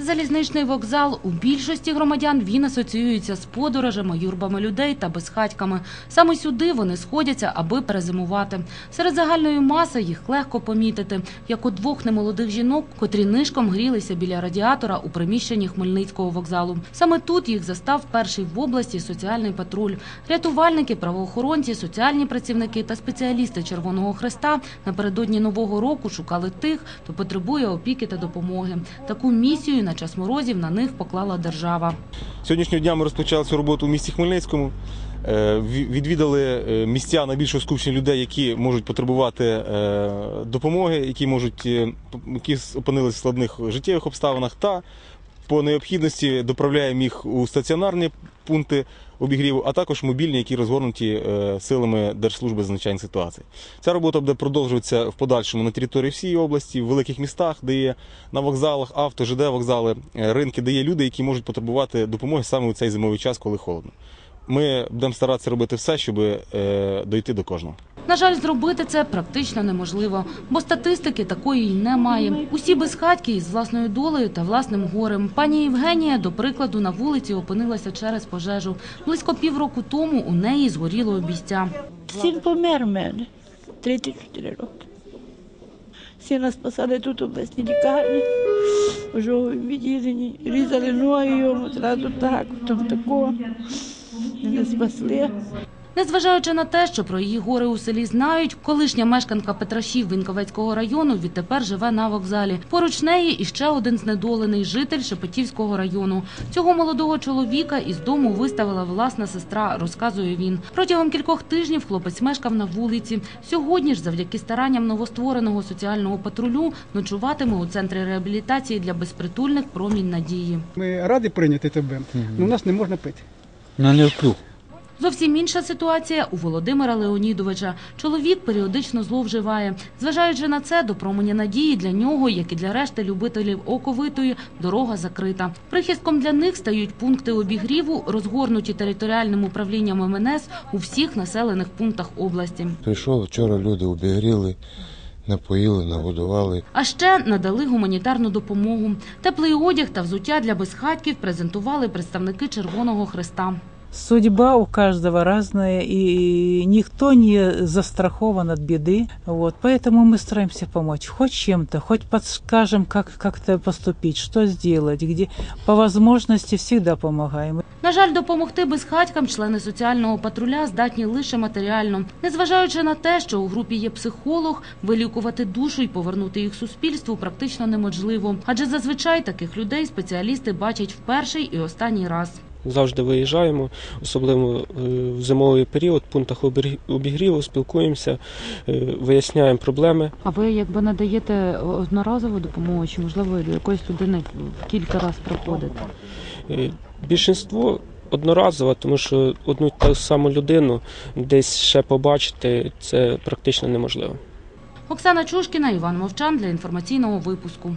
Залізничний вокзал у більшості громадян він асоціюється з подорожами, юрбами людей та безхатьками. Саме сюди вони сходяться, аби перезимувати. Серед загальної маси їх легко помітити, як у двох немолодих жінок, котрі нишком грілися біля радіатора у приміщенні Хмельницького вокзалу. Саме тут їх застав перший в області соціальний патруль. Рятувальники, правоохоронці, соціальні працівники та спеціалісти Червоного Хреста напередодні нового року шукали тих, хто потребує опіки та допомоги. Таку місію на час морозів на них поклала держава. Сьогоднішнього дня ми розпочали цю роботу в місті Хмельницькому. Е, Відвідали е, місця найбільш скупчення людей, які можуть потребувати е, допомоги, які можуть які опинилися в складних життєвих обставинах, та по необхідності доправляємо їх у стаціонарні пункти обігріву, а також мобільні, які розгорнуті е, силами Держслужби з ситуацій. Ця робота буде продовжуватися в подальшому на території всієї області, в великих містах, де є на вокзалах, авто, ЖД вокзали, е, ринки, де є люди, які можуть потребувати допомоги саме у цей зимовий час, коли холодно. Ми будемо старатися робити все, щоб е, дойти до кожного. На жаль, зробити це практично неможливо, бо статистики такої й немає. Усі безхатьки із власною долею та власним горем. Пані Євгенія, до прикладу, на вулиці опинилася через пожежу. Близько півроку тому у неї згоріло обійстя. Син помер в мене 34 роки. Сина спасали тут в обласній лікарні, в жовтому відділенні. Різали ноги йому, зразу так, потім такого. Не спасли. Незважаючи на те, що про її гори у селі знають, колишня мешканка Петрашів Вінковецького району відтепер живе на вокзалі. Поруч неї іще один знедолений житель Шепетівського району. Цього молодого чоловіка із дому виставила власна сестра, розказує він. Протягом кількох тижнів хлопець мешкав на вулиці. Сьогодні ж, завдяки старанням новоствореного соціального патрулю, ночуватиме у центрі реабілітації для безпритульних промінь надії. Ми раді прийняти тебе, але у нас не можна пити. Ну, не вплю. Зовсім інша ситуація у Володимира Леонідовича. Чоловік періодично зловживає. Зважаючи на це, до променя надії для нього, як і для решти любителів оковитої, дорога закрита. Прихистком для них стають пункти обігріву, розгорнуті територіальним управлінням МНС у всіх населених пунктах області. Прийшов вчора, люди обігріли, напоїли, нагодували. А ще надали гуманітарну допомогу. Теплий одяг та взуття для безхатьків презентували представники Червоного Хреста. Судьба у каждого разная, и никто не застрахован от беды. Вот, поэтому мы стараемся помочь хоть чем-то, хоть подскажем, как как-то поступить, что сделать, где по возможности всегда помогаем. На жаль, допомогти безхатькам члени соціального патруля здатні лише матеріально. Незважаючи на те, що у групі є психолог, вилікувати душу і повернути їх суспільству практично неможливо. Адже зазвичай таких людей спеціалісти бачать в перший і останній раз. Завжди виїжджаємо, особливо е, в зимовий період, в пунктах обігріву, спілкуємося, е, виясняємо проблеми. А ви якби надаєте одноразову допомогу, чи можливо до якоїсь людини в кілька разів приходите? Е, Більшинство одноразово, тому що одну та саму людину десь ще побачити це практично неможливо. Оксана Чушкіна, Іван Мовчан для інформаційного випуску.